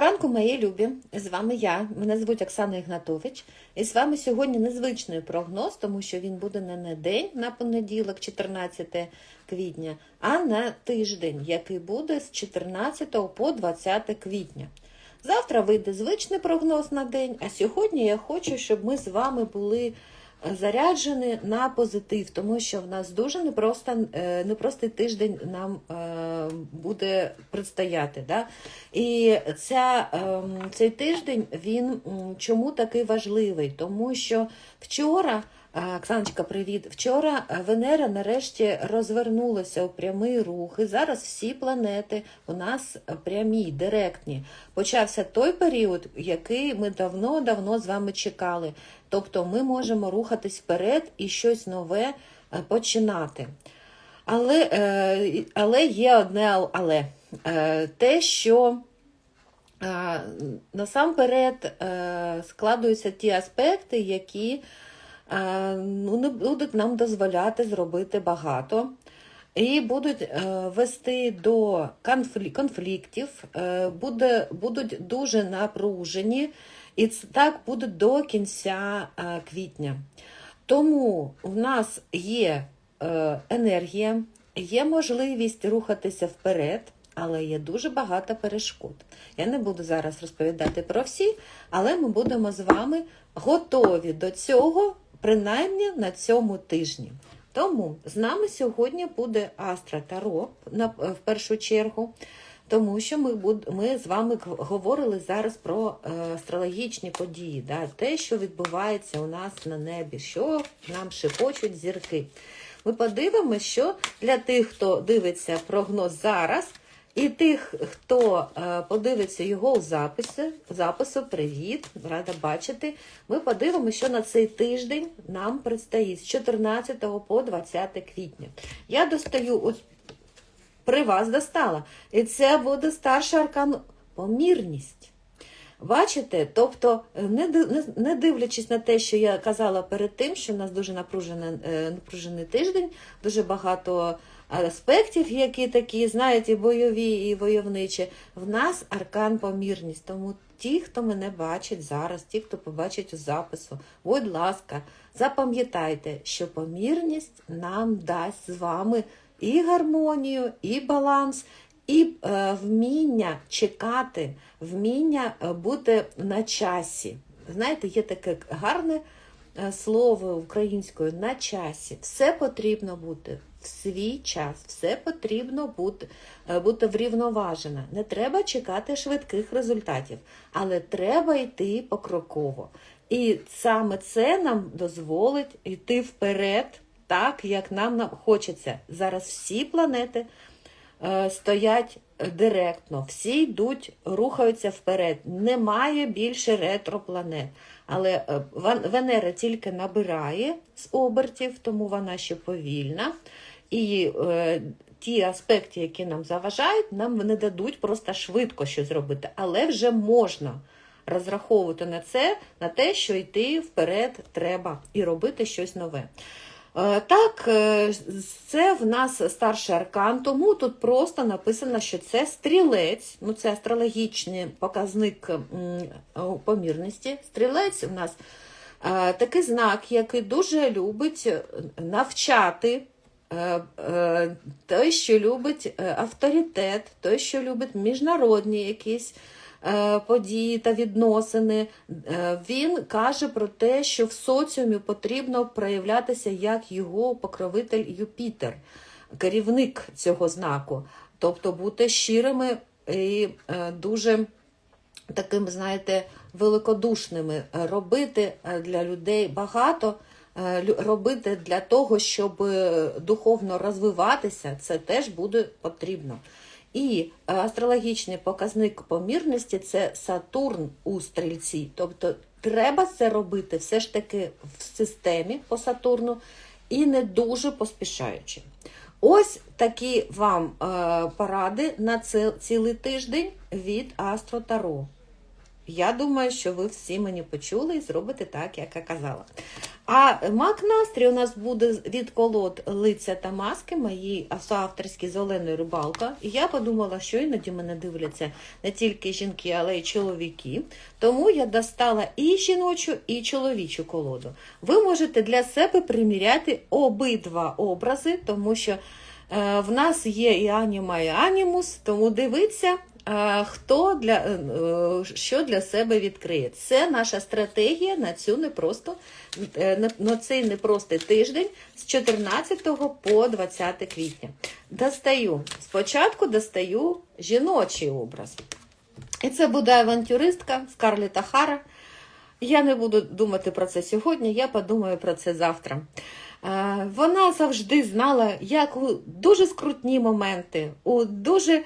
Ранку, мої любі, з вами я. Мене звуть Оксана Ігнатович. І з вами сьогодні незвичний прогноз, тому що він буде не на день, на понеділок, 14 квітня, а на тиждень, який буде з 14 по 20 квітня. Завтра вийде звичний прогноз на день, а сьогодні я хочу, щоб ми з вами були заряджені на позитив, тому що в нас дуже непросто, е, непростий тиждень нам е, буде предстояти. Да? І ця, ем, цей тиждень він чому такий важливий? Тому що вчора. Е, Оксаночка, привіт. Вчора Венера нарешті розвернулася у прямий рух, і зараз всі планети у нас прямі, директні. Почався той період, який ми давно-давно з вами чекали. Тобто ми можемо рухатись вперед і щось нове е, починати. Але, е, але є одне але. Е, Те, що е, насамперед е, складуються ті аспекти, які е, ну, не будуть нам дозволяти зробити багато. І будуть е, вести до конфліктів, е, будуть дуже напружені, і так буде до кінця е, квітня. Тому в нас є е, енергія, є можливість рухатися вперед, але є дуже багато перешкод. Я не буду зараз розповідати про всі, але ми будемо з вами готові до цього, принаймні на цьому тижні. Тому з нами сьогодні буде Астра Таро в першу чергу, тому що ми, буд, ми з вами говорили зараз про е, астрологічні події, да, те, що відбувається у нас на небі, що нам шепочуть зірки. Ми подивимося, що для тих, хто дивиться прогноз зараз, і тих, хто е, подивиться його у записі, запису, привіт, рада бачити. Ми подивимося, що на цей тиждень нам предстоїть з 14 по 20 квітня. Я достаю ось при вас достала. І це буде старший аркан помірність. Бачите, тобто, не, ди- не, не дивлячись на те, що я казала перед тим, що в нас дуже напружений, е, напружений тиждень, дуже багато аспектів, які такі, знаєте, бойові і войовничі, в нас аркан помірність. Тому ті, хто мене бачить зараз, ті, хто побачить у запису, будь ласка, запам'ятайте, що помірність нам дасть з вами і гармонію, і баланс, і е, вміння чекати, вміння е, бути на часі. Знаєте, є таке гарне слово українською на часі. Все потрібно бути в свій час, все потрібно бути, е, бути врівноважено. Не треба чекати швидких результатів, але треба йти покроково. І саме це нам дозволить йти вперед, так як нам хочеться. Зараз всі планети е, стоять директно, всі йдуть, рухаються вперед. Немає більше ретропланет. Але е, Венера тільки набирає з обертів, тому вона ще повільна. І е, ті аспекти, які нам заважають, нам не дадуть просто швидко щось зробити. Але вже можна розраховувати на це, на те, що йти вперед треба і робити щось нове. Е, Так, е, це в нас старший аркан, тому тут просто написано, що це стрілець, ну це астрологічний показник помірності. Стрілець у нас е, такий знак, який дуже любить е, навчати. е, е, Той, що любить е, авторитет, той, що любить міжнародні якісь е, події та відносини. Е, Він каже про те, що в соціумі потрібно проявлятися як його покровитель Юпітер, керівник цього знаку. Тобто бути щирими і е, дуже такими, знаєте, великодушними, е, робити е, для людей багато, е, робити для того, щоб е, духовно розвиватися, це теж буде потрібно. І е, астрологічний показник помірності це Сатурн у стрільці. Тобто треба це робити все ж таки в системі по Сатурну і не дуже поспішаючи. Ось такі вам е, поради на ці- цілий тиждень від Астро Таро. Я думаю, що ви всі мені почули і зробите так, як я казала. А мак настрій у нас буде від колод лиця та маски, мої авторські з Оленою Рибалка. І я подумала, що іноді мене дивляться не тільки жінки, але й чоловіки. Тому я достала і жіночу, і чоловічу колоду. Ви можете для себе приміряти обидва образи, тому що е, в нас є і аніма, і анімус, тому дивіться. Хто для е, що для себе відкриє? Це наша стратегія на цю непросто е, на- цей непростий тиждень з 14 по 20 квітня. Достаю спочатку достаю жіночий образ. І це буде авантюристка Скарлета Хара. Я не буду думати про це сьогодні, я подумаю про це завтра. Е, Вона завжди знала, як у дуже скрутні моменти, у дуже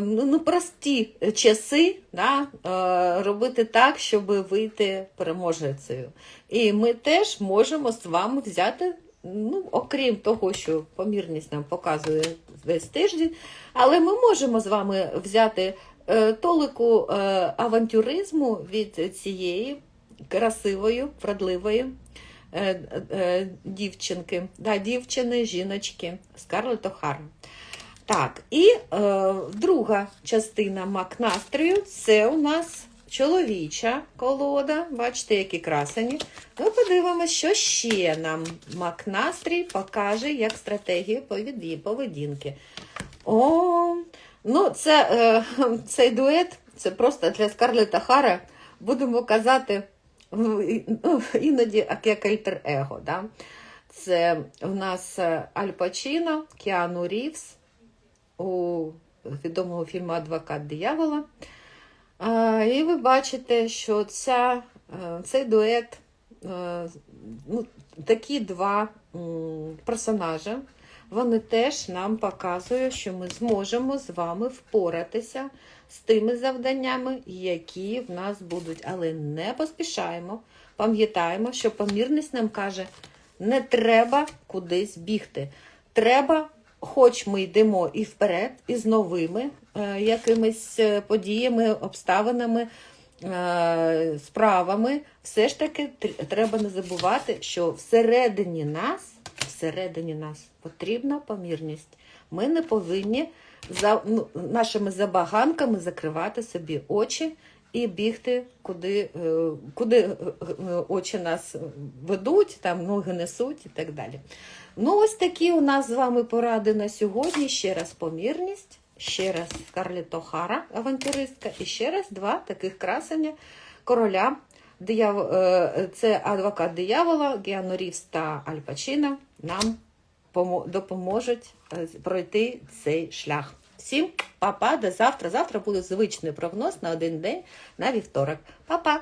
ну, ну, прості часи да, е, робити так, щоб вийти переможецею. І ми теж можемо з вами взяти, ну, окрім того, що помірність нам показує весь тиждень, але ми можемо з вами взяти е, толику е, авантюризму від цієї красивої, вродливої е, е, дівчинки, да, дівчини, жіночки Скарлетт О'Хара. Так, і е, друга частина мак настрою це у нас чоловіча колода. Бачите, які красені. Ми подивимося, що ще нам мак настрій покаже як стратегію поведінки. О, ну це, е, цей дует це просто для Скарлетта Хара, будемо казати, ну, іноді як альтер-его. Да? Це в нас е, Аль Пачіно, Кіану Рівс у відомого фільму Адвокат диявола. І ви бачите, що ця, е, цей дует, е, ну, такі два персонажа, вони теж нам показують, що ми зможемо з вами впоратися з тими завданнями, які в нас будуть. Але не поспішаємо. Пам'ятаємо, що помірність нам каже, не треба кудись бігти. Треба, хоч ми йдемо і вперед, і з новими е, якимись е, подіями, обставинами, е, справами, все ж таки треба не забувати, що всередині нас, всередині нас потрібна помірність. Ми не повинні за ну, нашими забаганками закривати собі очі і бігти, куди, е, куди е, е, очі нас ведуть, там ноги несуть і так далі. Ну, ось такі у нас з вами поради на сьогодні. Ще раз помірність, ще раз Скарлетт О'Хара, авантюристка, і ще раз два таких красення короля. Дияв... Це адвокат диявола, Гіану Рівс та Аль Пачино нам допоможуть пройти цей шлях. Всім па-па, до завтра. Завтра буде звичний прогноз на один день на вівторок. Па-па!